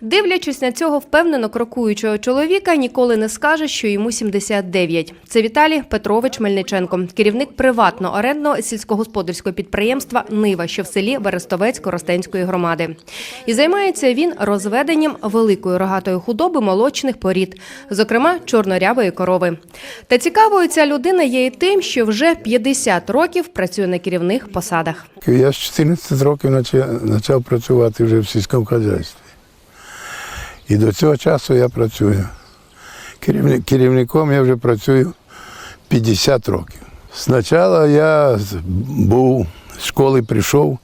Дивлячись на цього впевнено крокуючого чоловіка, ніколи не скаже, що йому 79. Це Віталій Петрович Мельниченко, керівник приватно-орендного сільськогосподарського підприємства Нива, що в селі Берестовець Коростенської громади. І займається він розведенням великої рогатої худоби молочних порід, зокрема чорнорявої корови. Та цікавою ця людина є і тим, що вже 50 років працює на керівних посадах. Я з 14 років почав працювати вже в сільському хазяйстві. І до цього часу я працюю. Керівником я вже працюю 50 років. Спочатку я був з школи прийшов,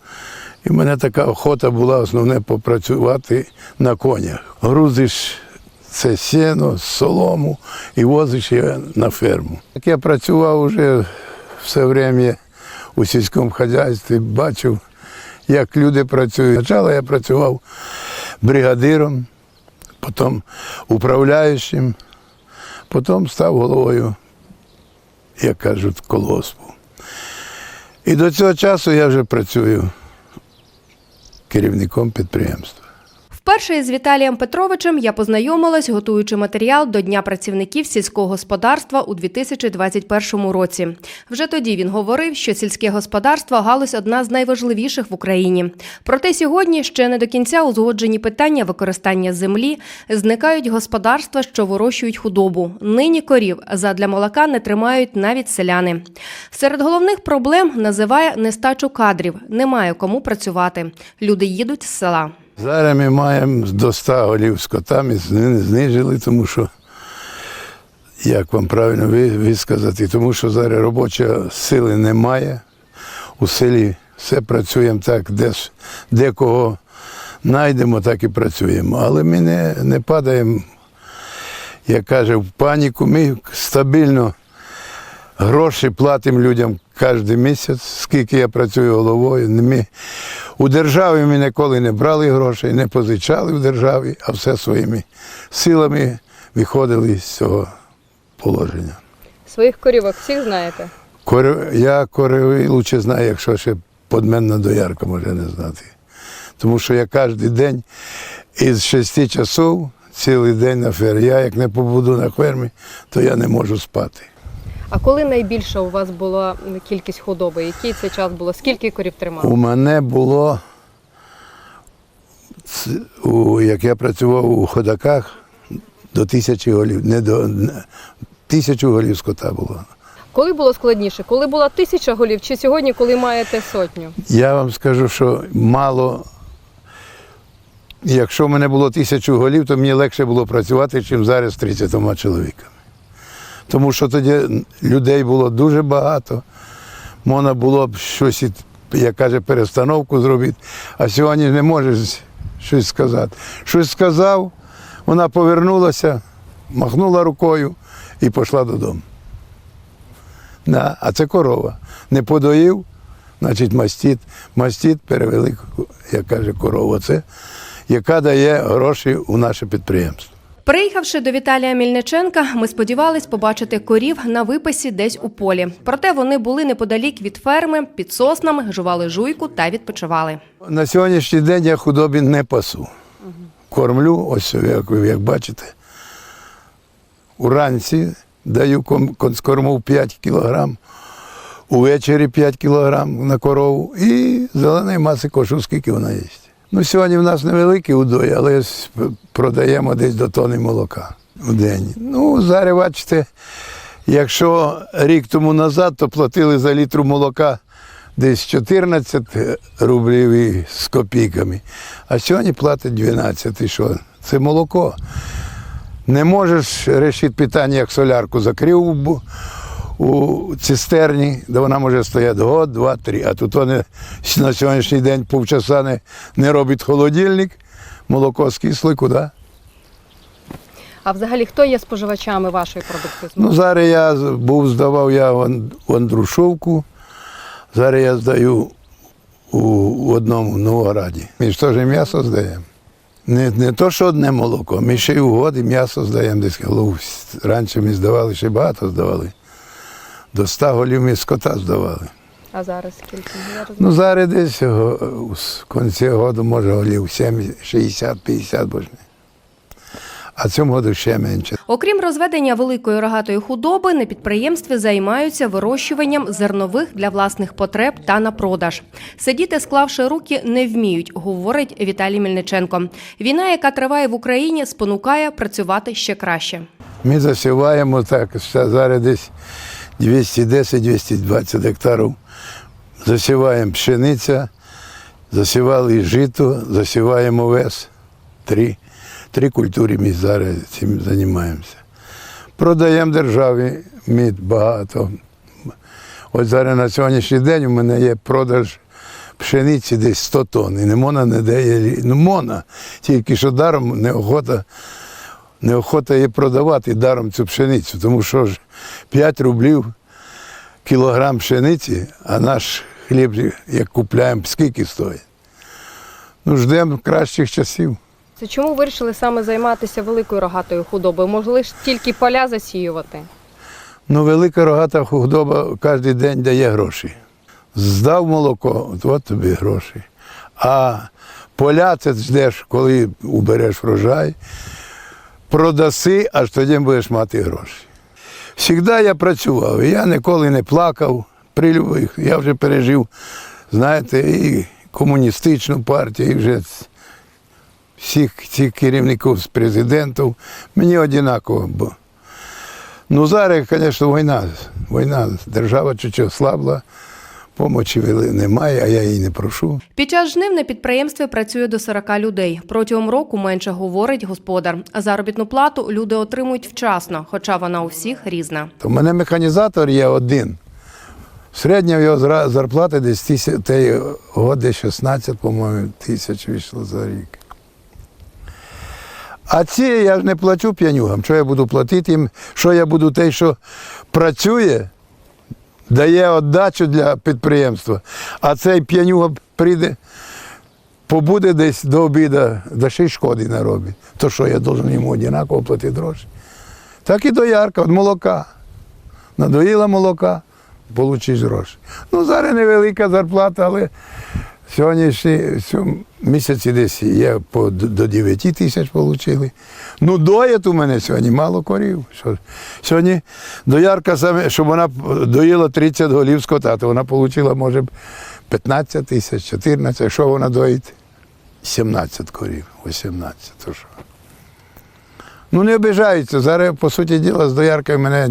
і в мене така охота була основне попрацювати на конях. Грузиш це сіно, солому і возиш її на ферму. Так я працював вже все время у сільському хазяйстві, бачив, як люди працюють. Спочатку я працював бригадиром, потім управляючим, потім став головою, як кажуть, колгоспу. І до цього часу я вже працюю керівником підприємства. Вперше із Віталієм Петровичем я познайомилась, готуючи матеріал до Дня працівників сільського господарства у 2021 році. Вже тоді він говорив, що сільське господарство галузь одна з найважливіших в Україні. Проте сьогодні ще не до кінця узгоджені питання використання землі, зникають господарства, що вирощують худобу. Нині корів задля молока не тримають навіть селяни. Серед головних проблем називає нестачу кадрів. Немає кому працювати. Люди їдуть з села. Зараз ми маємо до 100 голів скота, ми знижили, тому що, як вам правильно ви- висказати, тому що зараз робочої сили немає. У селі все працюємо так, де, де кого знайдемо, так і працюємо. Але ми не, не падаємо, як каже, в паніку. Ми стабільно гроші платимо людям кожен місяць, скільки я працюю головою. Ми, у державі ми ніколи не брали грошей, не позичали в державі, а все своїми силами виходили з цього положення. Своїх корівок всіх знаєте? Кор... Я корови лучше знаю, якщо ще подменна доярка може не знати. Тому що я кожен день із 6 часов цілий день на фермі. Я як не побуду на фермі, то я не можу спати. А коли найбільша у вас була кількість худоби? Який це час було? Скільки корів тримали? У мене було, у, як я працював у ходаках, до тисячі голів, не до не- тисячу голів скота було. Коли було складніше? Коли була тисяча голів, чи сьогодні, коли маєте сотню? Я вам скажу, що мало. Якщо в мене було тисячу голів, то мені легше було працювати, ніж зараз з 30 чоловіками. Тому що тоді людей було дуже багато. Можна було б щось, як каже, перестановку зробити, а сьогодні не можеш щось сказати. Щось сказав, вона повернулася, махнула рукою і пішла додому. Да, а це корова. Не подоїв, значить мастіт. Мастіт перевели, як каже корова. Це яка дає гроші у наше підприємство. Приїхавши до Віталія Мільниченка, ми сподівались побачити корів на виписі десь у полі. Проте вони були неподалік від ферми, під соснами, жували жуйку та відпочивали. На сьогоднішній день я худобі не пасу. Кормлю, ось як ви як бачите. Уранці даю конскорму 5 кілограм, увечері 5 кілограм на корову і зеленої маси кошу, скільки вона є. Ну, сьогодні в нас невеликий удой, але продаємо десь до тони молока в день. Ну, зараз бачите, якщо рік тому назад, то платили за літру молока десь 14 рублів з копійками, а сьогодні платить 12. І що? Це молоко. Не можеш вирішити питання, як солярку закрив у, цистерні, де вона може стояти год, два, три. А тут вони на сьогоднішній день півчаса не, не робить холодильник, молоко скисло, куди? А взагалі хто є споживачами вашої продукції? Ну, зараз я був, здавав я в Андрушовку, зараз я здаю у, у одному Новограді. Ми ж теж м'ясо здаємо. Не, не то, що одне молоко, ми ще й у годи м'ясо здаємо десь. Раніше ми здавали, ще багато здавали. До 100 голів ми скота здавали. А зараз скільки? Зараз Ну, зараз десь о, в кінці року, може, голів 70, 60, 50, бо ж не. А цьому году ще менше. Окрім розведення великої рогатої худоби, на підприємстві займаються вирощуванням зернових для власних потреб та на продаж. Сидіти, склавши руки, не вміють, говорить Віталій Мельниченко. Війна, яка триває в Україні, спонукає працювати ще краще. Ми засіваємо так, зараз десь 210-220 гектарів. Засіваємо пшениця, засівали жито, засіваємо вес. Три, три культури ми зараз цим займаємося. Продаємо державі мід багато. От зараз на сьогоднішній день у мене є продаж пшениці десь 100 тонн. І не можна не дає. Ну, можна, тільки що даром неохота неохота є продавати даром цю пшеницю, тому що ж 5 рублів кілограм пшениці, а наш хліб, як купляємо, скільки стоїть. Ну, ждемо кращих часів. Це чому вирішили саме займатися великою рогатою худобою? Могли ж тільки поля засіювати? Ну, велика рогата худоба кожен день дає гроші. Здав молоко, от, от тобі гроші. А поля це ждеш, коли убереш врожай, продаси, аж тоді будеш мати гроші. Завжди я працював, я ніколи не плакав при любих. Я вже пережив, знаєте, і комуністичну партію, і вже всіх цих керівників з президентів. Мені однаково. Бо Ну зараз, звісно, війна. Війна, держава чуть ослабла, помочі немає, а я її не прошу. Під час жнив на підприємстві працює до 40 людей. Протягом року менше говорить господар. Заробітну плату люди отримують вчасно, хоча вона у всіх різна. В мене механізатор є один. Середня його зра- зарплата десь тисяч, той год десь 16, по-моєму, тисяч вийшло за рік. А ці я ж не плачу п'янюгам. Що я буду платити їм? Що я буду той, що працює, дає віддачу для підприємства, а цей п'янюга прийде, побуде десь до обіду, да ще й шкоди не робить. То що я должен йому однаково платити гроші? Так і доярка від молока. Надоїла молока, получиш гроші. Ну, зараз невелика зарплата, але сьогоднішній в цьому місяці десь є по, до 9 тисяч отримали. Ну, доїть у мене сьогодні мало корів. Що, сьогодні доярка, саме, щоб вона доїла 30 голів скота, то вона отримала, може, 15 тисяч, 14. Що вона доїть? 17 корів, 18. То що? Ну, не обижаються. Зараз, по суті діла, з дояркою мене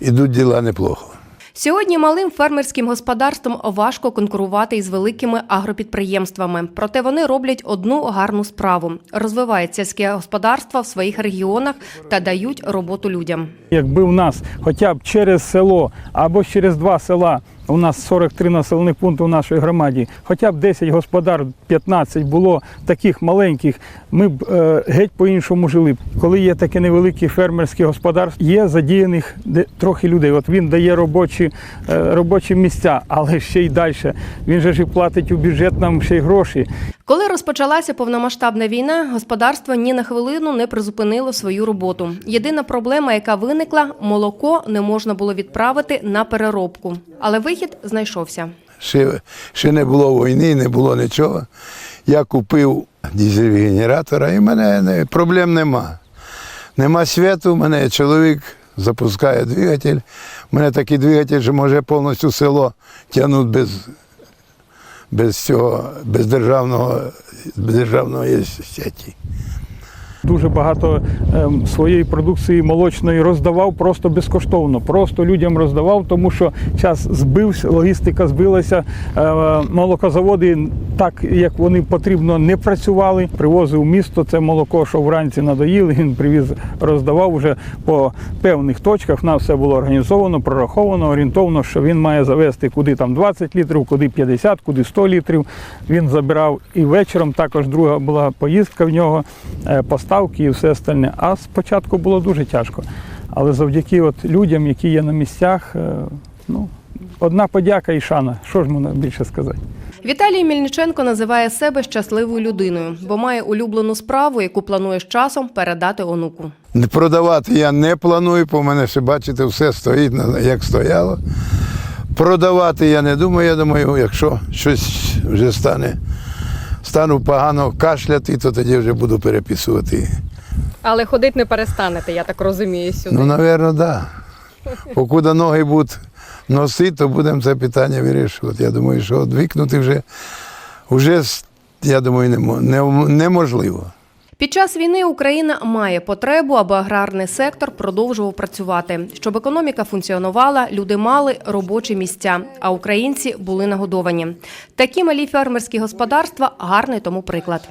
ідуть діла неплохо. Сьогодні малим фермерським господарством важко конкурувати із великими агропідприємствами. Проте вони роблять одну гарну справу: розвивають сільське господарство в своїх регіонах та дають роботу людям. Якби в нас хоча б через село або через два села, у нас 43 населених пункти в нашій громаді, хоча б 10 господарств, 15 було таких маленьких, ми б е, геть по-іншому жили. б. Коли є таке невелике фермерське господарство, є задіяних трохи людей. От він дає робочі, е, робочі місця, але ще й далі. Він же ж і платить у бюджет нам ще й гроші. Коли розпочалася повномасштабна війна, господарство ні на хвилину не призупинило свою роботу. Єдина проблема, яка виникла, молоко не можна було відправити на переробку, але вихід знайшовся. Ще, ще не було війни, не було нічого. Я купив дизельний генератора і в мене не, проблем нема. Нема світу, в мене чоловік запускає двигатель. У мене такий двигатель, що може повністю село тягнути без, без цього, без державного, без державної сеті. Дуже багато ем, своєї продукції молочної роздавав просто безкоштовно. Просто людям роздавав, тому що час збився, логістика збилася. Е, молокозаводи, так як вони потрібно, не працювали. Привозив місто це молоко, що вранці надоїли. Він привіз, роздавав вже по певних точках. В все було організовано, прораховано, орієнтовно, що він має завести куди там 20 літрів, куди 50, куди 100 літрів. Він забирав і вечором. Також друга була поїздка в нього, е, поставки і все остальне. А спочатку було дуже тяжко. Але завдяки от людям, які є на місцях, е, ну, одна подяка і шана. Що ж можна більше сказати? Віталій Мільниченко називає себе щасливою людиною, бо має улюблену справу, яку планує з часом передати онуку. Не Продавати я не планую, бо в мене ще, бачите, все стоїть, як стояло. Продавати я не думаю. Я думаю, якщо щось вже стане, стану погано кашляти, то тоді вже буду переписувати. Але ходити не перестанете, я так розумію, сюди. Ну, напевно, так. Да. Покуди ноги будуть носити, то будемо це питання вирішувати. Я думаю, що відвикнути вже, вже я думаю, немо- не- неможливо. Під час війни Україна має потребу, аби аграрний сектор продовжував працювати, щоб економіка функціонувала, люди мали робочі місця, а українці були нагодовані. Такі малі фермерські господарства гарний тому приклад.